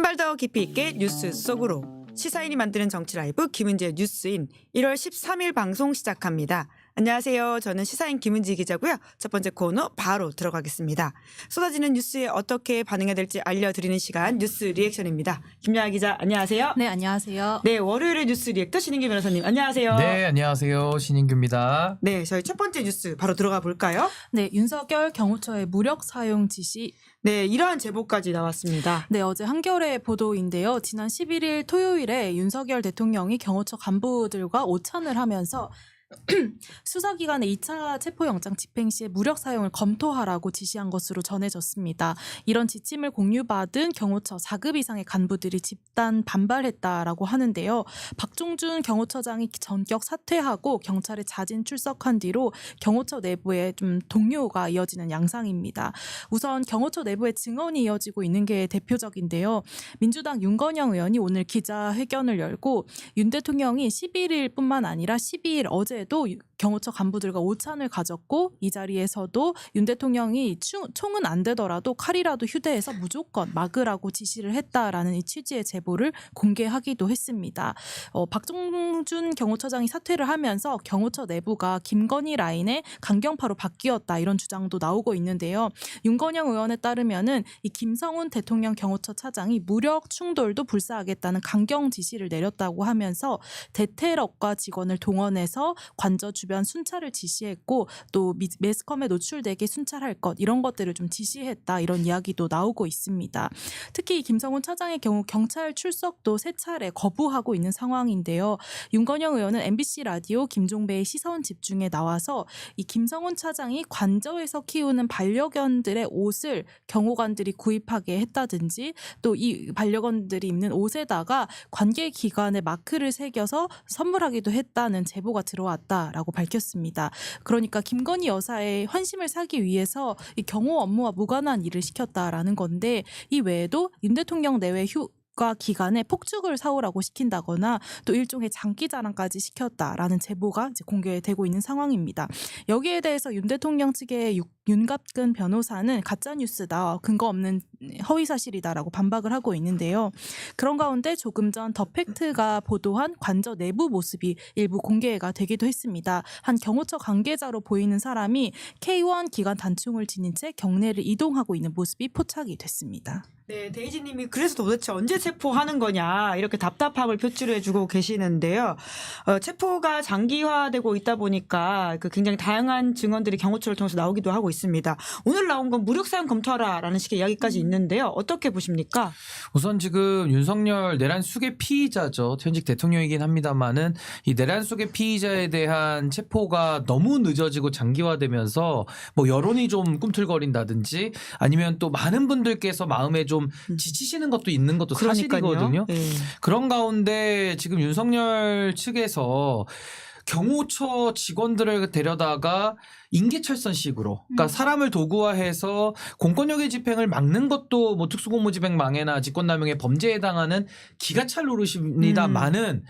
한 발 더 깊이 있게 뉴스 속으로 시사인이 만드는 정치 라이브 김은지의 뉴스인 1월 13일 방송 시작합니다. 안녕하세요. 저는 시사인 김은지 기자고요. 첫 번째 코너 바로 들어가겠습니다. 쏟아지는 뉴스에 어떻게 반응해야 될지 알려드리는 시간 뉴스 리액션입니다. 김야아 기자 안녕하세요. 네, 안녕하세요. 네, 월요일의 뉴스 리액터 신인규 변호사님 안녕하세요. 네, 안녕하세요. 신인규입니다. 네, 저희 첫 번째 뉴스 바로 들어가 볼까요? 네, 윤석열 경호처의 무력 사용 지시. 네, 이러한 제보까지 나왔습니다. 네, 어제 한겨레 보도인데요. 지난 11일 토요일에 윤석열 대통령이 경호처 간부들과 오찬을 하면서 수사기관의 2차 체포영장 집행 시에 무력 사용을 검토하라고 지시한 것으로 전해졌습니다. 이런 지침을 공유받은 경호처 4급 이상의 간부들이 집단 반발했다라고 하는데요. 박종준 경호처장이 전격 사퇴하고 경찰에 자진 출석한 뒤로 경호처 내부에 좀 동요가 이어지는 양상입니다. 우선 경호처 내부에 증언이 이어지고 있는 게 대표적인데요. 민주당 윤건영 의원이 오늘 기자회견을 열고 윤 대통령이 11일뿐만 아니라 12일 어제 도 경호처 간부들과 오찬을 가졌고 이 자리에서도 윤 대통령이 충- 총은 안 되더라도 칼이라도 휴대해서 무조건 막으라고 지시를 했다라는 이 취지의 제보를 공개하기도 했습니다. 어, 박종준 경호처장이 사퇴를 하면서 경호처 내부가 김건희 라인의 강경파로 바뀌었다 이런 주장도 나오고 있는데요. 윤건영 의원에 따르면은 이 김성훈 대통령 경호처 차장이 무력 충돌도 불사하겠다는 강경 지시를 내렸다고 하면서 대테럭과 직원을 동원해서 관저 주변 순찰을 지시했고 또 미- 매스컴에 노출되게 순찰할 것 이런 것들을 좀 지시했다 이런 이야기도 나오고 있습니다. 특히 이 김성훈 차장의 경우 경찰 출석도 세 차례 거부하고 있는 상황인데요. 윤건영 의원은 MBC 라디오 김종배의 시선 집중에 나와서 이 김성훈 차장이 관저에서 키우는 반려견들의 옷을 경호관들이 구입하게 했다든지 또 이 반려견들이 입는 옷에다가 관계 기관의 마크를 새겨서 선물하기도 했다는 제보가 들어왔 다라고 밝혔습니다. 그러니까 김건희 여사의 환심을 사기 위해서 이 경호 업무와 무관한 일을 시켰다라는 건데 이 외에도 윤 대통령 내외 휴가 기간에 폭죽을 사오라고 시킨다거나 또 일종의 장기 자랑까지 시켰다라는 제보가 공개되고 있는 상황입니다. 여기에 대해서 윤 대통령 측의 유- 윤갑근 변호사는 가짜 뉴스다 근거 없는 허위 사실이다라고 반박을 하고 있는데요. 그런 가운데 조금 전 더 팩트가 보도한 관저 내부 모습이 일부 공개가 되기도 했습니다. 한 경호처 관계자로 보이는 사람이 K1 기관 단총을 지닌 채 경내를 이동하고 있는 모습이 포착이 됐습니다. 네, 데이지님이 그래서 도대체 언제 체포하는 거냐 이렇게 답답함을 표출해 주고 계시는데요. 어, 체포가 장기화되고 있다 보니까 그 굉장히 다양한 증언들이 경호처를 통해서 나오기도 하고 있습니다. 오늘 나온 건 무력 사용 검토하라라는 식의 이야기까지 있는데요. 어떻게 보십니까? 우선 지금 윤석열 내란 수계 피의자죠. 현직 대통령이긴 합니다만은 이 내란 수계 피의자에 대한 체포가 너무 늦어지고 장기화되면서 뭐 여론이 좀 꿈틀거린다든지 아니면 또 많은 분들께서 마음에 좀 지치시는 것도 있는 것도 사실이거든요. 네. 그런 가운데 지금 윤석열 측에서 경호처 직원들을 데려다가 인계철선식으로 그러니까 음. 사람을 도구화해서 공권력의 집행을 막는 것도 뭐 특수공무집행 망해나 직권남용의 범죄에 해당하는 기가찰 노릇입니다만은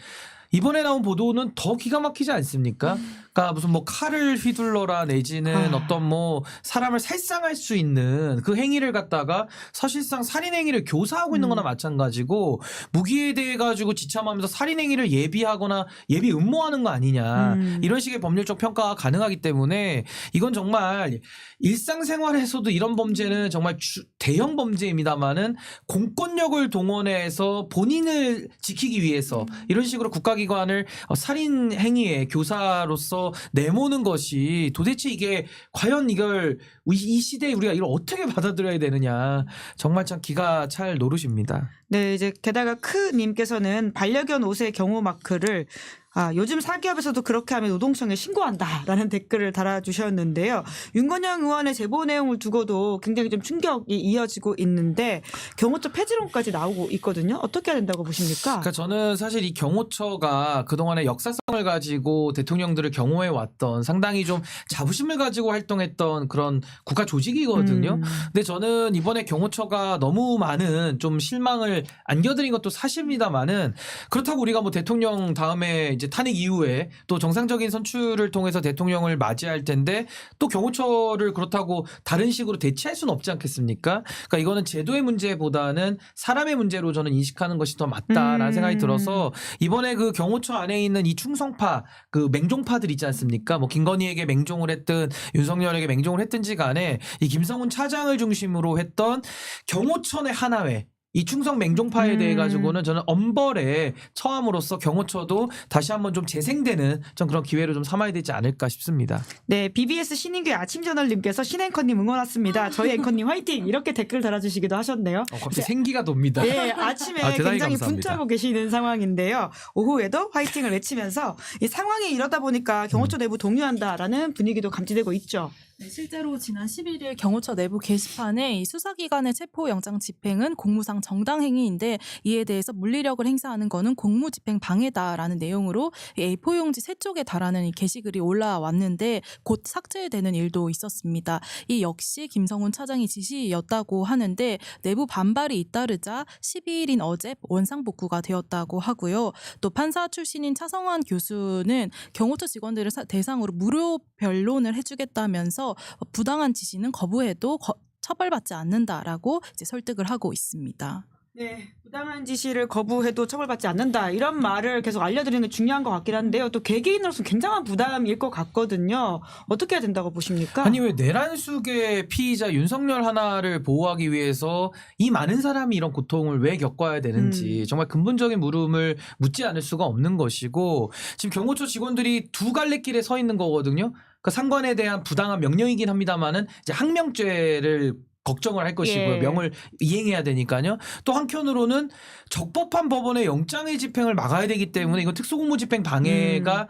이번에 나온 보도는 더 기가 막히지 않습니까? 그러니까 무슨 뭐 칼을 휘둘러라 내지는 아. 어떤 뭐 사람을 살상할 수 있는 그 행위를 갖다가 사실상 살인 행위를 교사하고 있는 음. 거나 마찬가지고 무기에 대해 가지고 지참하면서 살인 행위를 예비하거나 예비 음모하는 거 아니냐 음. 이런 식의 법률적 평가가 가능하기 때문에 이건 정말 일상생활에서도 이런 범죄는 정말 주- 대형 범죄입니다만은 공권력을 동원해서 본인을 지키기 위해서 이런 식으로 국가 기관을 어, 살인 행위의 교사로서 내모는 것이 도대체 이게 과연 이걸 이- 이 시대에 우리가 이걸 어떻게 받아들여야 되느냐 정말 참 기가 찰 노릇입니다. 네, 이제 게다가 크님께서는 반려견 옷의 경호 마크를 아, 요즘 사기업에서도 그렇게 하면 노동청에 신고한다라는 댓글을 달아주셨는데요. 윤건영 의원의 제보 내용을 두고도 굉장히 좀 충격이 이어지고 있는데 경호처 폐지론까지 나오고 있거든요. 어떻게 해야 된다고 보십니까? 그러니까 저는 사실 이 경호처가 그동안의 역사성을 가지고 대통령들을 경호해 왔던 상당히 좀 자부심을 가지고 활동했던 그런 국가 조직이거든요. 음. 근데 저는 이번에 경호처가 너무 많은 좀 실망을 안겨드린 것도 사실입니다만은 그렇다고 우리가 뭐 대통령 다음에 이제 탄핵 이후에 또 정상적인 선출을 통해서 대통령을 맞이할 텐데 또 경호처를 그렇다고 다른 식으로 대체할 수는 없지 않겠습니까? 그러니까 이거는 제도의 문제보다는 사람의 문제로 저는 인식하는 것이 더 맞다라는 음. 생각이 들어서 이번에 그 경호처 안에 있는 이 충성파 그 맹종파들 있지 않습니까? 뭐 김건희에게 맹종을 했든 윤석열에게 맹종을 했든지 간에 이 김성훈 차장을 중심으로 했던 경호처 내 하나회 이 충성 맹종파에 음. 대해 가지고는 저는 엄벌에 처함으로써 경호처도 다시 한번 좀 재생되는 좀 그런 기회로 좀 삼아야 되지 않을까 싶습니다. 네, BBS 신인규 아침 저널님께서 신앵커님 응원 왔습니다. 저희 앵커님 화이팅 이렇게 댓글 달아주시기도 하셨네요. 어, 갑자기 생기가 돕니다. 네, 아침에 아, 굉장히 감사합니다. 분투하고 계시는 상황인데요. 오후에도 화이팅을 외치면서 이 상황이 이러다 보니까 경호처 내부 동요한다라는 분위기도 감지되고 있죠. 네, 실제로 지난 11일 경호처 내부 게시판에 이 수사기관의 체포영장 집행은 공무상 정당행위인데 이에 대해서 물리력을 행사하는 것은 공무집행 방해다라는 내용으로 이 A4 용지 세 쪽에 달하는 이 게시글이 올라왔는데 곧 삭제되는 일도 있었습니다. 이 역시 김성훈 차장이 지시였다고 하는데 내부 반발이 잇따르자 12일인 어제 원상복구가 되었다고 하고요. 또 판사 출신인 차성환 교수는 경호처 직원들을 사- 대상으로 무료 변론을 해주겠다면서 부당한 지시는 거부해도 거- 처벌받지 않는다라고 이제 설득을 하고 있습니다. 네, 부당한 지시를 거부해도 처벌받지 않는다 이런 말을 계속 알려드리는 게 중요한 것 같긴 한데요. 또 개개인으로서 굉장한 부담일 것 같거든요. 어떻게 해야 된다고 보십니까? 아니 왜 내란숙의 피의자 윤석열 하나를 보호하기 위해서 이 많은 사람이 이런 고통을 왜 겪어야 되는지 음. 정말 근본적인 물음을 묻지 않을 수가 없는 것이고 지금 경호처 직원들이 두 갈래길에 서 있는 거거든요. 그 상관에 대한 부당한 명령이긴 합니다만은 이제 항명죄를 걱정을 할 것이고요. 예. 명을 이행해야 되니까요. 또 한편으로는 적법한 법원의 영장의 집행을 막아야 되기 때문에 이건 특수공무 집행 방해가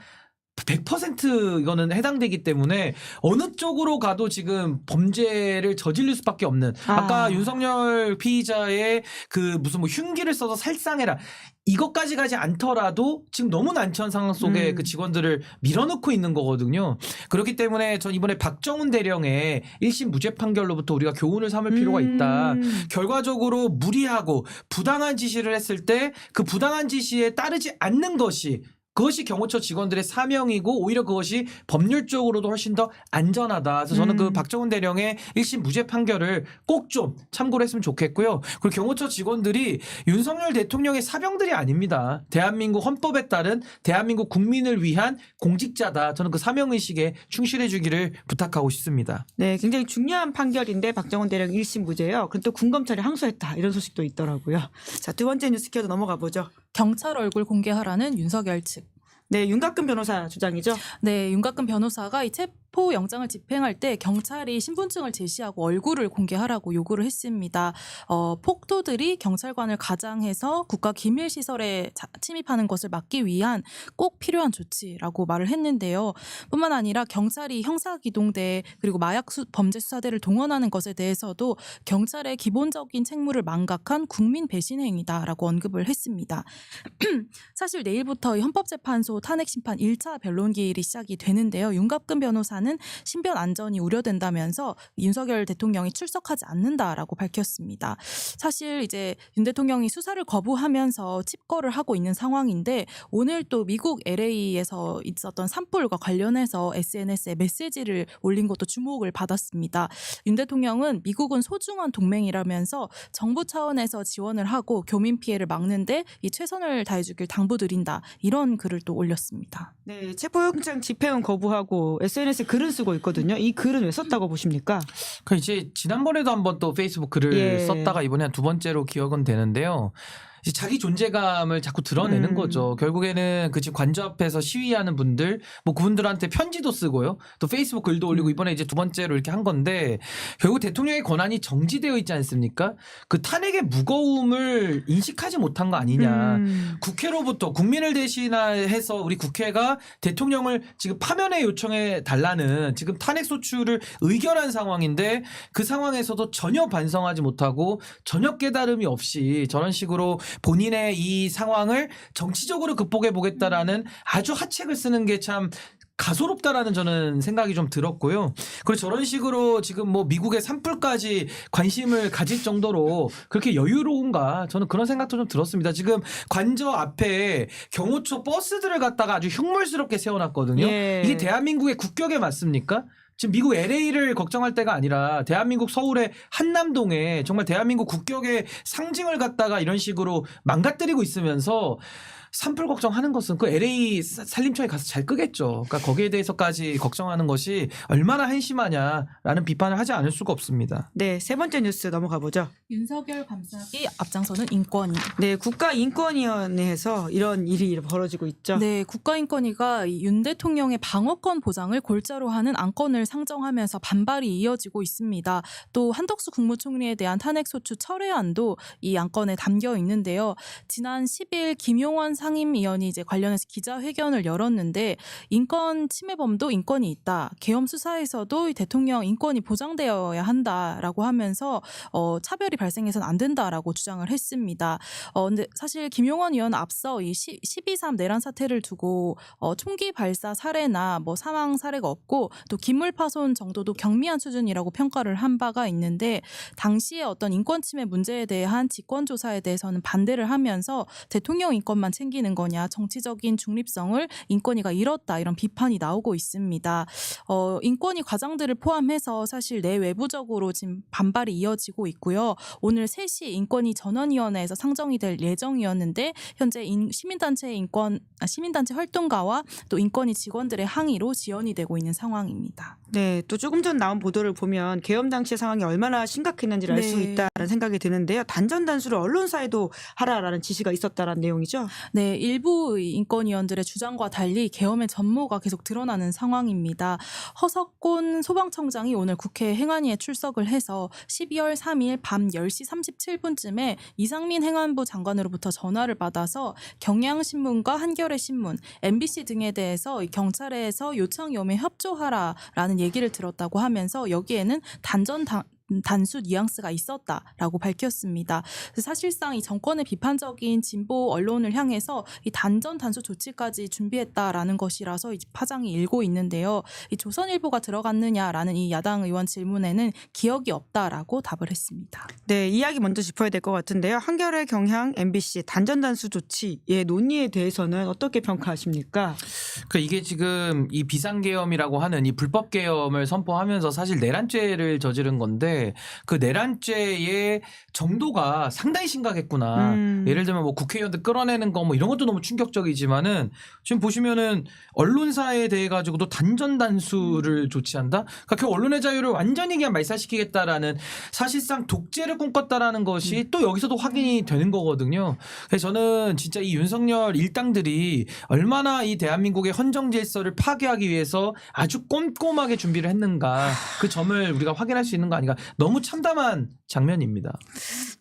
100% 이거는 해당되기 때문에 어느 쪽으로 가도 지금 범죄를 저지를 수밖에 없는 아까 아. 윤석열 피의자의 그 무슨 뭐 흉기를 써서 살상해라 이것까지 가지 않더라도 지금 너무 난처한 상황 속에 음. 그 직원들을 밀어넣고 있는 거거든요. 그렇기 때문에 전 이번에 박정훈 대령의 1심 무죄 판결로부터 우리가 교훈을 삼을 필요가 있다. 음. 결과적으로 무리하고 부당한 지시를 했을 때 그 부당한 지시에 따르지 않는 것이 그것이 경호처 직원들의 사명이고 오히려 그것이 법률적으로도 훨씬 더 안전하다. 그래서 저는 그 음. 박정훈 대령의 1심 무죄 판결을 꼭 좀 참고를 했으면 좋겠고요. 그리고 경호처 직원들이 윤석열 대통령의 사병들이 아닙니다. 대한민국 헌법에 따른 대한민국 국민을 위한 공직자다. 저는 그 사명의식에 충실해 주기를 부탁하고 싶습니다. 네, 굉장히 중요한 판결인데 박정원 대령 1심 무죄요. 그리고 또 군검찰이 항소했다 이런 소식도 있더라고요. 자, 두 번째 뉴스 키워드 넘어가 보죠. 경찰 얼굴 공개하라는 윤석열 측. 네, 윤갑근 변호사 주장이죠. 네, 윤곽근 변호사가 이 체포 영장을 집행할 때 경찰이 신분증을 제시하고 얼굴을 공개하라고 요구를 했습니다. 어, 폭도들이 경찰관을 가장해서 국가 기밀 시설에 자- 침입하는 것을 막기 위한 꼭 필요한 조치라고 말을 했는데요. 뿐만 아니라 경찰이 형사 기동대 그리고 마약 수, 범죄 수사대를 동원하는 것에 대해서도 경찰의 기본적인 책무를 망각한 국민 배신 행위다라고 언급을 했습니다. 사실 내일부터 이 헌법재판소 탄핵 심판 1차 변론 기일이 시작이 되는데요. 윤갑근 변호사 는 신변 안전이 우려된다면서 윤석열 대통령이 출석하지 않는다라고 밝혔습니다. 사실 이제 윤 대통령이 수사를 거부하면서 칩거를 하고 있는 상황인데 오늘 또 미국 LA에서 있었던 산불과 관련해서 SNS에 메시지를 올린 것도 주목을 받았습니다. 윤 대통령은 미국은 소중한 동맹이라면서 정부 차원에서 지원을 하고 교민 피해를 막는데 이 최선을 다해주길 당부드린다 이런 글을 또 올렸습니다. 네, 체포영장 집행은 거부하고 SNS에 글을 쓰고 있거든요. 이 글은 왜 썼다고 보십니까? 그 이제 지난번에도 한번 또 페이스북 글을 예. 썼다가 이번에 한두 번째로 기억은 되는데요. 이제 자기 존재감을 자꾸 드러내는 음. 거죠. 결국에는 그 지금 관저 앞에서 시위하는 분들, 뭐 그분들한테 편지도 쓰고요. 또 페이스북 글도 올리고 음. 이번에 이제 두 번째로 이렇게 한 건데 결국 대통령의 권한이 정지되어 있지 않습니까? 그 탄핵의 무거움을 인식하지 못한 거 아니냐. 음. 국회로부터 국민을 대신해서 우리 국회가 대통령을 지금 파면에 요청해 달라는 지금 탄핵 소추를 의결한 상황인데 그 상황에서도 전혀 반성하지 못하고 전혀 깨달음이 없이 저런 식으로 본인의 이 상황을 정치적으로 극복해 보겠다라는 아주 하책을 쓰는 게 참 가소롭다라는 저는 생각이 좀 들었고요. 그리고 저런 식으로 지금 뭐 미국의 산불까지 관심을 가질 정도로 그렇게 여유로운가 저는 그런 생각도 좀 들었습니다. 지금 관저 앞에 경호처 버스들을 갖다가 아주 흉물스럽게 세워놨거든요. 예. 이게 대한민국의 국격에 맞습니까? 지금 미국 LA를 걱정할 때가 아니라 대한민국 서울의 한남동에 정말 대한민국 국격의 상징을 갖다가 이런 식으로 망가뜨리고 있으면서 산불 걱정하는 것은 그 LA 사- 산림청에 가서 잘 끄겠죠. 그러니까 거기에 대해서까지 걱정하는 것이 얼마나 한심하냐라는 비판을 하지 않을 수가 없습니다. 네, 세 번째 뉴스 넘어가 보죠. 윤석열 감사기 앞장서는 인권위. 네, 국가인권위원회에서 이런 일이 벌어지고 있죠. 네, 국가인권위가 이윤 대통령의 방어권 보장을 골자로 하는 안건을 상정하면서 반발이 이어지고 있습니다. 또 한덕수 국무총리에 대한 탄핵소추 철회안도 이 안건에 담겨 있는데요. 지난 10일 김용원 상임위원이 이제 관련해서 기자회견을 열었는데 인권 침해범도 인권이 있다. 계엄 수사에서도 이 대통령 인권이 보장되어야 한다라고 하면서 어, 차별이 발생해서는 안 된다라고 주장을 했습니다. 어, 근데 사실 김용원 의원 앞서 이 12.3 내란 사태를 두고 어, 총기 발사 사례나 뭐 사망 사례가 없고 또 기물 파손 정도도 경미한 수준이라고 평가를 한 바가 있는데 당시에 어떤 인권 침해 문제에 대한 직권 조사에 대해서는 반대를 하면서 대통령 인권만 챙 기는 거냐 정치적인 중립성을 인권위가 잃었다 이런 비판이 나오고 있습니다. 어, 인권위 과장들을 포함해서 사실 내외부적으로 지금 반발이 이어지고 있고요. 오늘 3시 인권위 전원위원회에서 상정이 될 예정이었는데 현재 인- 시민단체 인권 아, 시민단체 활동가와 또 인권위 직원들의 항의로 지연이 되고 있는 상황입니다. 네, 또 조금 전 나온 보도를 보면 계엄 당시의 상황이 얼마나 심각했는지를 알 수 네. 있다라는 생각이 드는데요. 단전 단수를 언론사에도 하라라는 지시가 있었다라는 내용이죠. 네, 일부 이 인권위원들의 주장과 달리 계엄의 전모가 계속 드러나는 상황입니다. 허석곤 소방청장이 오늘 국회 행안위에 출석을 해서 12월 3일 밤 10시 37분쯤에 이상민 행안부 장관으로부터 전화를 받아서 경향신문과 한겨레 신문, MBC 등에 대해서 이 경찰에서 요청 요매 협조하라라는 얘기를 들었다고 하면서 여기에는 단전 단 단수 뉘앙스가 있었다라고 밝혔습니다. 사실상 이 정권의 비판적인 진보 언론을 향해서 이 단전 단수 조치까지 준비했다라는 것이라서 이 파장이 일고 있는데요. 이 조선일보가 들어갔느냐라는 이 야당 의원 질문에는 기억이 없다라고 답을 했습니다. 네, 이야기 먼저 짚어야 될 것 같은데요. 한겨레 경향 MBC 단전 단수 조치의 논의에 대해서는 어떻게 평가하십니까? 그 이게 지금 이 비상계엄이라고 하는 이 불법 계엄을 선포하면서 사실 내란죄를 저지른 건데 그 내란죄의 정도가 상당히 심각했구나. 음. 예를 들면 뭐 국회의원들 끌어내는 거 뭐 이런 것도 너무 충격적이지만은 지금 보시면은 언론사에 대해 가지고도 단전 단수를 조치한다. 그러니까 그 언론의 자유를 완전히 그냥 말살시키겠다라는 사실상 독재를 꿈꿨다라는 것이 또 여기서도 확인이 되는 거거든요. 그래서 저는 진짜 이 윤석열 일당들이 얼마나 이 대한민국의 헌정 질서를 파괴하기 위해서 아주 꼼꼼하게 준비를 했는가 그 점을 우리가 확인할 수 있는 거 아닌가 너무 참담한 장면입니다.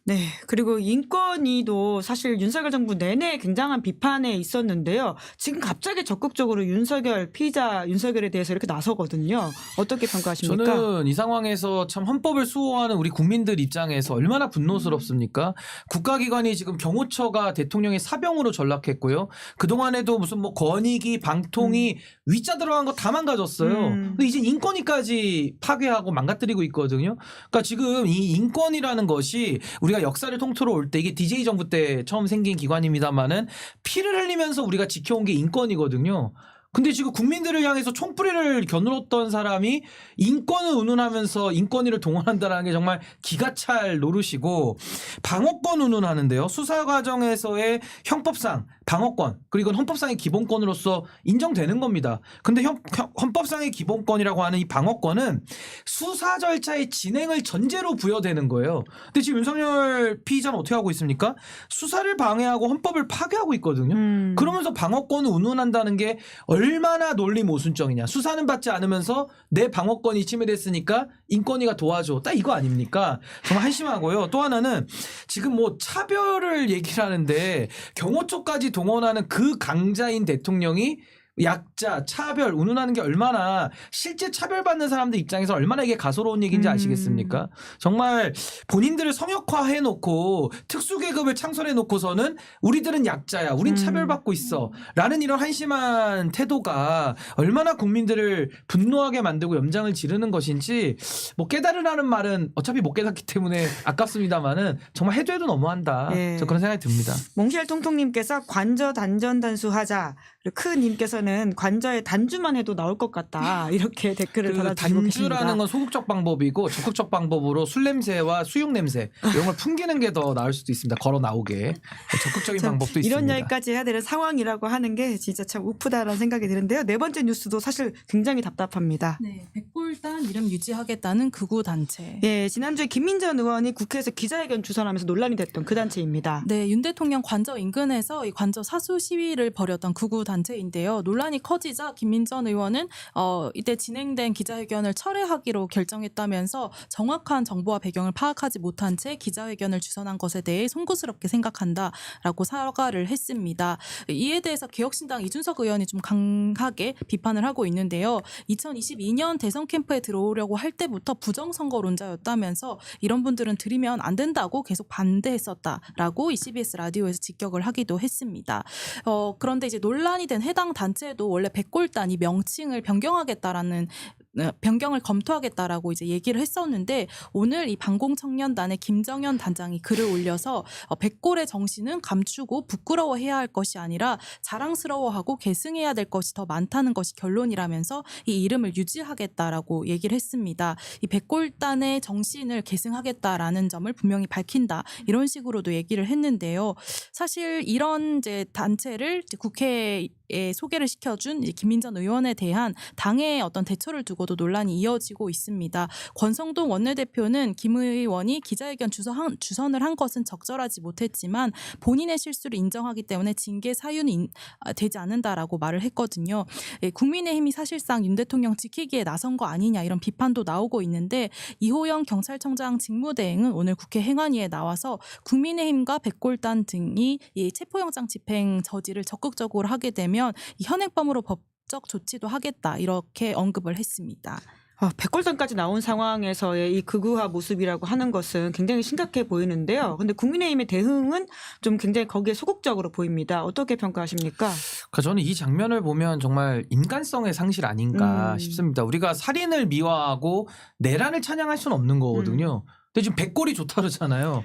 네. 그리고 인권위도 사실 윤석열 정부 내내 굉장한 비판에 있었는데요. 지금 갑자기 적극적으로 윤석열 피의자 윤석열에 대해서 이렇게 나서거든요. 어떻게 평가하십니까? 저는 이 상황에서 참 헌법을 수호하는 우리 국민들 입장에서 얼마나 분노스럽습니까? 국가기관이 지금 경호처가 대통령의 사병으로 전락했고요. 그동안에도 무슨 뭐 권익위, 방통위, 위자 들어간 거 다 망가졌어요. 음. 근데 이제 인권위까지 파괴하고 망가뜨리고 있거든요. 그러니까 지금 이 인권이라는 것이 우리가 역사를 통틀어 올 때 이게 DJ 정부 때 처음 생긴 기관입니다만은 피를 흘리면서 우리가 지켜온 게 인권이거든요. 근데 지금 국민들을 향해서 총뿌리를 겨누렀던 사람이 인권을 운운하면서 인권위를 동원한다는 게 정말 기가 찰 노릇이고 방어권 운운하는데요. 수사 과정에서의 형법상 방어권 그리고 이건 헌법상의 기본권으로서 인정되는 겁니다. 근데 형- 형- 헌법상의 기본권이라고 하는 이 방어권은 수사 절차의 진행을 전제로 부여되는 거예요. 근데 지금 윤석열 피의자는 어떻게 하고 있습니까? 수사를 방해하고 헌법을 파괴하고 있거든요. 음. 그러면서 방어권을 운운한다는 게 얼마나 논리 모순적이냐. 수사는 받지 않으면서 내 방어권이 침해됐으니까 인권위가 도와줘. 딱 이거 아닙니까? 정말 한심하고요. 또 하나는 지금 뭐 차별을 얘기를 하는데 경호 쪽까지 동원하는 그 강자인 대통령이 약자, 차별, 운운하는 게 얼마나 실제 차별받는 사람들 입장에서 얼마나 이게 가소로운 얘기인지 음. 아시겠습니까? 정말 본인들을 성역화해 놓고 특수계급을 창설해 놓고서는 우리들은 약자야, 우린 음. 차별받고 있어. 라는 이런 한심한 태도가 얼마나 국민들을 분노하게 만들고 염장을 지르는 것인지 뭐 깨달으라는 말은 어차피 못 깨닫기 때문에 아깝습니다만은 정말 해도 해도 너무한다. 예. 저 그런 생각이 듭니다. 몽쉘 통통님께서 관저 단전 단수하자. 크님께서는 관저에 단주만 해도 나올 것 같다. 이렇게 댓글을 그 달아주시고 계십니다. 단주라는 건 소극적 방법이고 적극적 방법으로 술 냄새와 수육 냄새 이런 걸 풍기는 게 더 나을 수도 있습니다. 걸어 나오게 적극적인 참, 방법도 이런 있습니다. 이야기까지 해야 되는 상황이라고 하는 게 진짜 참 우프다라는 생각이 드는데요. 네 번째 뉴스도 사실 굉장히 답답합니다. 네, 백골단 이름 유지하겠다는 극우 단체. 예, 지난주에 김민전 의원이 국회에서 기자회견 주선하면서 논란이 됐던 그 단체입니다. 네, 윤 대통령 관저 인근에서 이 관저 사수 시위를 벌였던 극우 단체인데요. 논란이 커지자 김민전 의원은 어, 이때 진행된 기자회견을 철회하기로 결정했다면서 정확한 정보와 배경을 파악하지 못한 채 기자회견을 주선한 것에 대해 송구스럽게 생각한다라고 사과를 했습니다. 이에 대해서 개혁신당 이준석 의원이 좀 강하게 비판을 하고 있는데요. 2022년 대선 캠프에 들어오려고 할 때부터 부정선거론자였다면서 이런 분들은 들이면 안 된다고 계속 반대했었다라고 이 CBS 라디오에서 직격을 하기도 했습니다. 어, 그런데 이제 논란 이 된 해당 단체도 원래 백골단 이 명칭을 변경하겠다라는 어, 변경을 검토하겠다라고 이제 얘기를 했었는데 오늘 이 방공청년단의 김정현 단장이 글을 올려서 어, 백골의 정신은 감추고 부끄러워해야 할 것이 아니라 자랑스러워하고 계승해야 될 것이 더 많다는 것이 결론이라면서 이 이름을 유지하겠다라고 얘기를 했습니다. 이 백골단의 정신을 계승하겠다라는 점을 분명히 밝힌다 이런 식으로도 얘기를 했는데요. 사실 이런 이제 단체를 국회 에 소개를 시켜준 김민전 의원에 대한 당의 어떤 대처를 두고도 논란이 이어지고 있습니다. 권성동 원내대표는 김 의원이 기자회견 주선, 주선을 한 것은 적절하지 못했지만 본인의 실수를 인정하기 때문에 징계 사유는 인- 아, 되지 않는다라고 말을 했거든요. 예, 국민의힘이 사실상 윤 대통령 지키기에 나선 거 아니냐 이런 비판도 나오고 있는데 이호영 경찰청장 직무대행은 오늘 국회 행안위에 나와서 국민의힘과 백골단 등이 이 체포영장 집행 저지를 적극적으로 하게 되면 이 현행범으로 법적 조치도 하겠다 이렇게 언급을 했습니다. 아, 백골단까지 나온 상황에서의 이 극우화 모습이라고 하는 것은 굉장히 심각해 보이는데요. 근데 국민의힘의 대응은 좀 굉장히 거기에 소극적으로 보입니다. 어떻게 평가하십니까? 그러니까 저는 이 장면을 보면 정말 인간성의 상실 아닌가 음. 싶습니다. 우리가 살인을 미화하고 내란을 찬양할 수는 없는 거거든요. 음. 근데 지금 백골이 좋다 그러잖아요.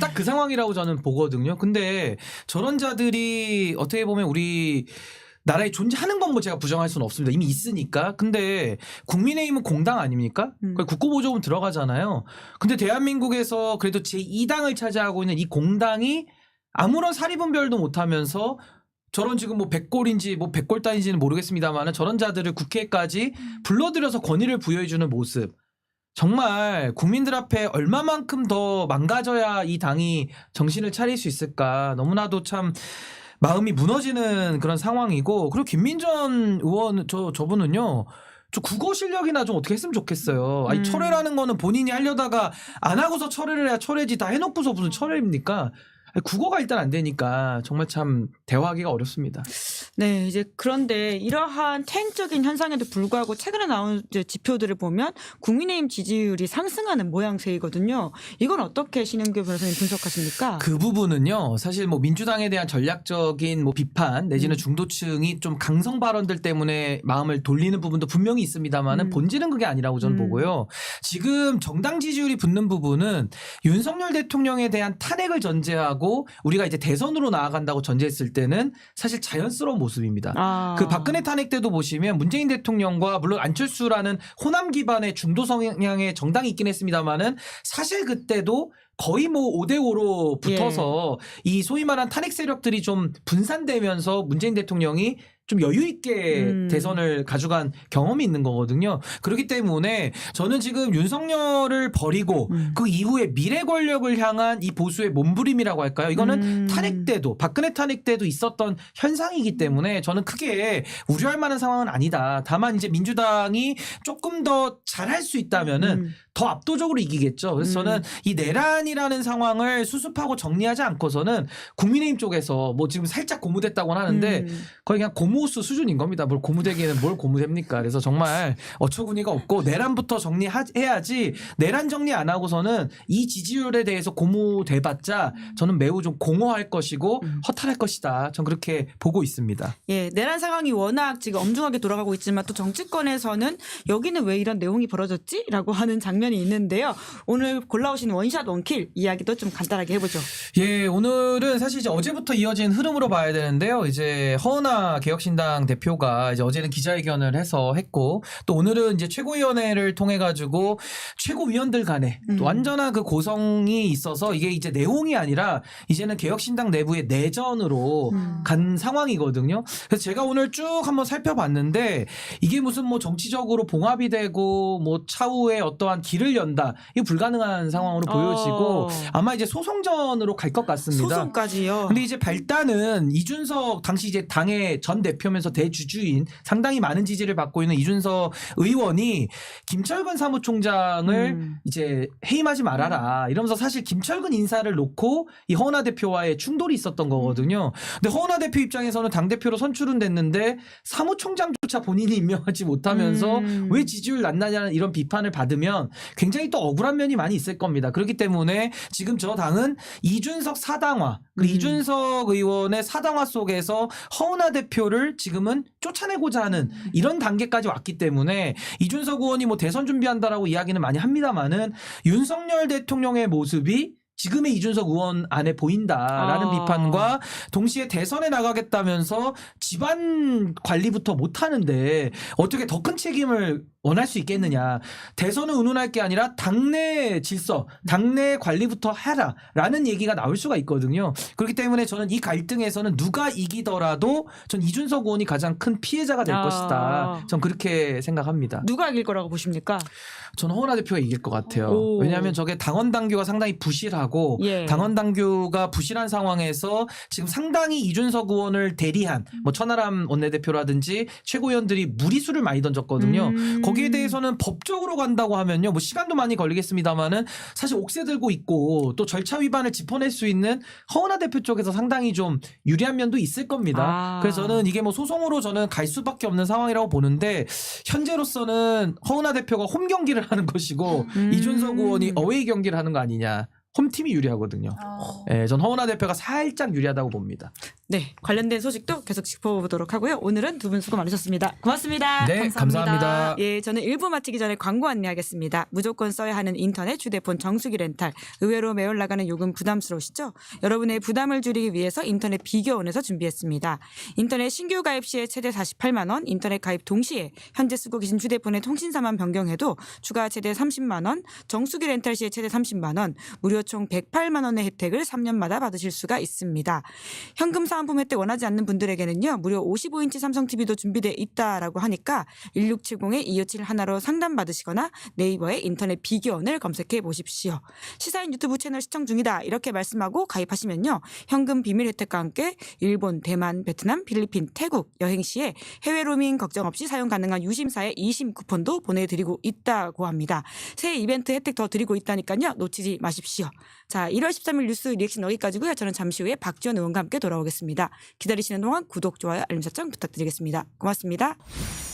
딱 그 상황이라고 저는 보거든요. 근데 저런 자들이 어떻게 보면 우리 나라에 존재하는 건 뭐 제가 부정할 수는 없습니다. 이미 있으니까. 근데 국민의힘은 공당 아닙니까? 음. 그 국고보조금 들어가잖아요. 근데 대한민국에서 그래도 제2당을 차지하고 있는 이 공당이 아무런 사리분별도 못하면서 저런 지금 뭐 백골인지 뭐 백골단인지는 모르겠습니다만은 저런 자들을 국회까지 불러들여서 권위를 부여해주는 모습. 정말 국민들 앞에 얼마만큼 더 망가져야 이 당이 정신을 차릴 수 있을까. 너무나도 참 마음이 무너지는 그런 상황이고 그리고 김민전 의원 저 저분은요. 저 국어 실력이나 좀 어떻게 했으면 좋겠어요. 아니 음. 철회라는 거는 본인이 하려다가 안 하고서 철회를 해야 철회지 다 해놓고서 무슨 철회입니까? 국어가 일단 안 되니까 정말 참 대화하기가 어렵습니다. 네, 이제 그런데 이러한 퇴행적인 현상에도 불구하고 최근에 나온 지표들을 보면 국민의힘 지지율이 상승하는 모양새이거든요. 이건 어떻게 신영규 변호사님 분석하십니까? 그 부분은요, 사실 뭐 민주당에 대한 전략적인 뭐 비판 내지는 음. 중도층이 좀 강성 발언들 때문에 마음을 돌리는 부분도 분명히 있습니다만은 음. 본질은 그게 아니라고 저는 음. 보고요. 지금 정당 지지율이 붙는 부분은 윤석열 대통령에 대한 탄핵을 전제하고 우리가 이제 대선으로 나아간다고 전제했을 때는 사실 자연스러운 모습입니다. 아. 그 박근혜 탄핵 때도 보시면 문재인 대통령과 물론 안철수라는 호남 기반의 중도 성향의 정당이 있긴 했습니다만은 사실 그때도 거의 뭐 5대5로 붙어서 이 소위 말한 탄핵 세력들이 좀 분산되면서 문재인 대통령이 좀 여유 있게 음. 대선을 가져간 경험이 있는 거거든요. 그렇기 때문에 저는 지금 윤석열을 버리고 음. 그 이후에 미래 권력을 향한 이 보수의 몸부림이라고 할까요? 이거는 음. 탄핵 때도 박근혜 탄핵 때도 있었던 현상이기 때문에 저는 크게 우려할 만한 상황은 아니다. 다만 이제 민주당이 조금 더 잘할 수 있다면은 음. 더 압도적으로 이기겠죠. 그래서 음. 저는 이 내란이라는 상황을 수습하고 정리하지 않고서는 국민의힘 쪽에서 뭐 지금 살짝 고무됐다고는 하는데 음. 거의 그냥 고무수 수준인 겁니다. 뭘 고무되기는 뭘 고무됩니까? 그래서 정말 어처구니가 없고 내란부터 정리해야지 내란 정리 안 하고서는 이 지지율에 대해서 고무돼봤자 저는 매우 좀 공허할 것이고 음. 허탈할 것이다. 전 그렇게 보고 있습니다. 예, 내란 상황이 워낙 지금 엄중하게 돌아가고 있지만 또 정치권에서는 여기는 왜 이런 내용이 벌어졌지? 라고 하는 장면 이 있는데요. 오늘 골라오신 원샷 원킬 이야기도 좀 간단하게 해보죠. 예, 오늘은 사실 이제 어제부터 이어진 흐름으로 봐야 되는데요. 이제 허은하 개혁신당 대표가 이제 어제는 기자회견을 해서 했고 또 오늘은 이제 최고위원회를 통해 가지고 최고위원들 간에 음. 또 완전한 그 고성이 있어서 이게 이제 내용이 아니라 이제는 개혁신당 내부의 내전으로 음. 간 상황이거든요. 그래서 제가 오늘 쭉 한번 살펴봤는데 이게 무슨 뭐 정치적으로 봉합이 되고 뭐 차후에 어떠한 길을 연다 이게 불가능한 상황으로 보여지고 어. 아마 이제 소송전으로 갈 것 같습니다. 소송까지요. 근데 이제 발단은 이준석 당시 이제 당의 전 대표면서 대주주인 상당히 많은 지지를 받고 있는 이준석 의원이 김철근 사무총장을 음. 이제 해임하지 말아라 이러면서 사실 김철근 인사를 놓고 이 허은하 대표와의 충돌이 있었던 거거든요. 근데 허은하 대표 입장에서는 당 대표로 선출은 됐는데 사무총장조차 본인이 임명하지 못하면서 음. 왜 지지율 낮나냐는 이런 비판을 받으면 굉장히 또 억울한 면이 많이 있을 겁니다. 그렇기 때문에 지금 저 당은 이준석 사당화, 그리고 음. 이준석 의원의 사당화 속에서 허은하 대표를 지금은 쫓아내고자 하는 이런 단계까지 왔기 때문에 이준석 의원이 뭐 대선 준비한다라고 이야기는 많이 합니다만은 윤석열 대통령의 모습이 지금의 이준석 의원 안에 보인다라는 아. 비판과 동시에 대선에 나가겠다면서 집안 관리부터 못하는데 어떻게 더 큰 책임을 원할 수 있겠느냐. 대선은 운운할 게 아니라 당내 질서, 당내 관리부터 해라라는 얘기가 나올 수가 있거든요. 그렇기 때문에 저는 이 갈등에서는 누가 이기더라도 전 이준석 의원이 가장 큰 피해자가 될 아. 것이다. 전 그렇게 생각합니다. 누가 이길 거라고 보십니까? 저는 허은하 대표가 이길 것 같아요. 오. 왜냐하면 저게 당원 당규가 상당히 부실하고 예. 당원 당규가 부실한 상황에서 지금 상당히 이준석 의원을 대리한 뭐 천하람 원내대표라든지 최고위원들이 무리수를 많이 던졌거든요. 음. 거기에 대해서는 법적으로 간다고 하면요, 뭐 시간도 많이 걸리겠습니다만은 사실 옥새 들고 있고 또 절차 위반을 짚어낼 수 있는 허은하 대표 쪽에서 상당히 좀 유리한 면도 있을 겁니다. 아. 그래서 저는 이게 뭐 소송으로 저는 갈 수밖에 없는 상황이라고 보는데 현재로서는 허은하 대표가 홈 경기를 하는 것이고 음. 이준석 의원이 어웨이 경기를 하는 거 아니냐. 홈팀이 유리하거든요. 예, 전 허은하 대표가 살짝 유리하다고 봅니다. 네, 관련된 소식도 계속 짚어보도록 하고요. 오늘은 두 분 수고 많으셨습니다. 고맙습니다. 네, 감사합니다. 예, 저는 1부 마치기 전에 광고 안내하겠습니다. 무조건 써야 하는 인터넷 휴대폰 정수기 렌탈. 의외로 매월 나가는 요금 부담스러우시죠? 여러분의 부담을 줄이기 위해서 인터넷 비교원에서 준비했습니다. 인터넷 신규 가입 시에 최대 48만 원, 인터넷 가입 동시에 현재 쓰고 계신 휴대폰의 통신사만 변경해도 추가 최대 30만 원, 정수기 렌탈 시에 최대 30만 원, 무료 총 108만 원의 혜택을 3년마다 받으실 수가 있습니다. 현금 사은품 혜택 원하지 않는 분들에게는요. 무료 55인치 삼성 TV도 준비돼 있다라고 하니까 1670-2571 하나로 상담 받으시거나 네이버에 인터넷 비교원을 검색해 보십시오. 시사인 유튜브 채널 시청 중이다. 이렇게 말씀하고 가입하시면요. 현금 비밀 혜택과 함께 일본, 대만, 베트남, 필리핀, 태국 여행 시에 해외 로밍 걱정 없이 사용 가능한 유심사의 2심 쿠폰도 보내드리고 있다고 합니다. 새해 이벤트 혜택 더 드리고 있다니까요. 놓치지 마십시오. 자, 1월 13일 뉴스 리액션 여기까지고요. 저는 잠시 후에 박지원 의원과 함께 돌아오겠습니다. 기다리시는 동안 구독, 좋아요, 알림 설정 부탁드리겠습니다. 고맙습니다.